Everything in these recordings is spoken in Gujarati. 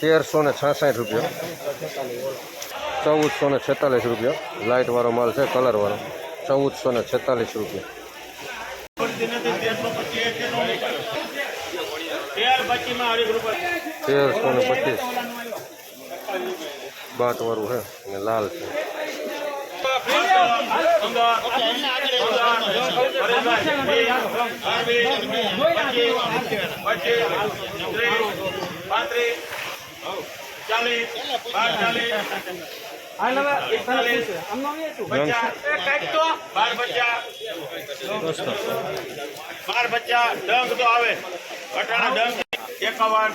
તેરસો ને છાસઠ રૂપિયા. ચૌદસો ને છેતાલીસ રૂપિયા. લાઇટ વાળો માલ છે કલર વાળો. ચૌદસો ને છેતાલીસ રૂપિયા. તેરસો ને પચીસ. બાટ વાળું છે અને લાલ છે. ચાલીસ બાર ચાલીસ બાર બચ્ચા બાર બચ્ચા ડંગ તો આવે અટાણા ડંગ એકાવન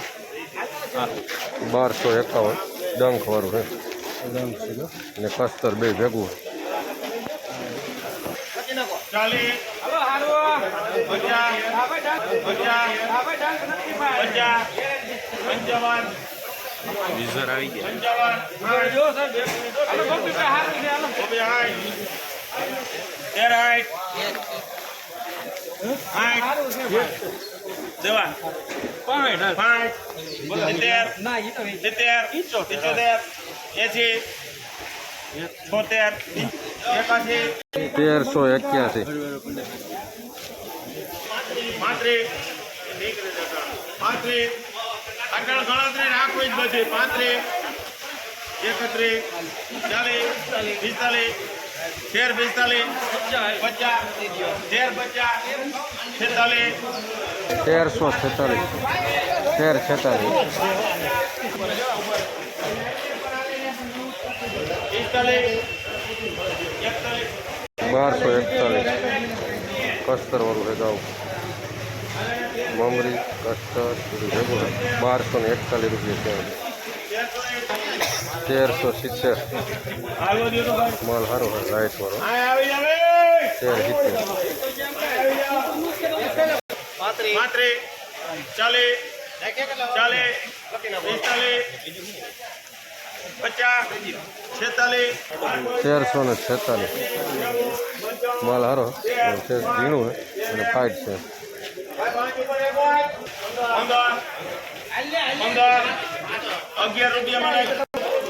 બારસો એકાવન, ડંખ વાળું છે અને કસ્તર બે ભેગું. ચાલીસ પંચાવન યુઝર આવી ગયા દેવા પાંચ સિત્તેર સિત્તેર પિચોતેર એસી છોતેર તેરસો એક્યાસી. એકત્રીસ ચાલીસ પિસ્તાલીસ તેર પિસ્તાલીસ પચાસ તેર પચાસ છેતાલીસ તેરસો છેતાલીસ. તેર છેતાલીસ. પિસ્તાલીસ. બારસો એકતાલીસ. કસ્તર વાળું છે ગાઉ મમરી કસ્તર ભેગું બારસો ને એકતાલીસ રૂપિયા ત્યાં તેરસો સિત્તેર. માલ સારો હોય લાઇટ વાળો. તેર સિત્તેર. ચાલીસ ચાલીસ, પિસ્તાલીસ તેરસો ને છેતાલીસ. માલ હારો. છે ઝીણું અને ફાઇટ છે.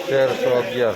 તેરસો અગિયાર.